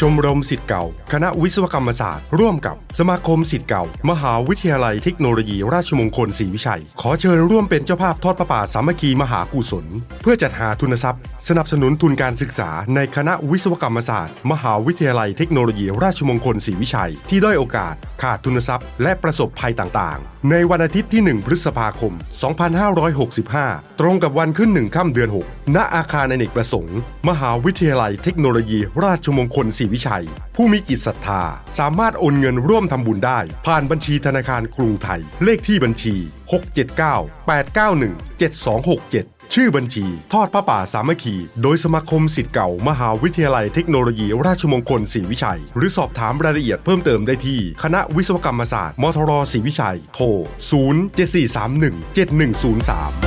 ชมรมสิทธิ์เก่า คณะวิศวกรรมศาสตร์ ร่วมกับสมาคมสิทธิ์เก่า มหาวิทยาลัยเทคโนโลยีราชมงคลศรีวิชัย ขอเชิญร่วมเป็นเจ้าภาพทอดประป่าสามัคคีมหากุศล เพื่อจัดหาทุนทรัพย์ สนับสนุนทุนการศึกษา ในคณะวิศวกรรมศาสตร์ มหาวิทยาลัยเทคโนโลยีราชมงคลศรีวิชัย ที่ด้อยโอกาส ขาดทุนทรัพย์ และประสบภัยต่างๆ ในวันอาทิตย์ที่ 1 พฤษภาคม 2565 ตรงกับวันขึ้นหนึ่งค่ำเดือน 6 ณ อาคารอเนกประสงค์ มหาวิทยาลัยเทคโนโลยีราชมงคลศรีวิชัย ผู้มีจิตศรัทธา สามารถโอนเงินร่วมทำบุญได้ ผ่านบัญชีธนาคารกรุงไทย เลขที่บัญชี 679 891 7267 ชื่อบัญชี ทอดพระป่าสามัคคี โดยสมาคมสิทธิ์เก่า มหาวิทยาลัยเทคโนโลยีราชมงคลศรีวิชัย หรือสอบถามรายละเอียดเพิ่มเติมได้ที่ คณะวิศวกรรมศาสตร์ มทรศรีวิชัย โทร 07431 7103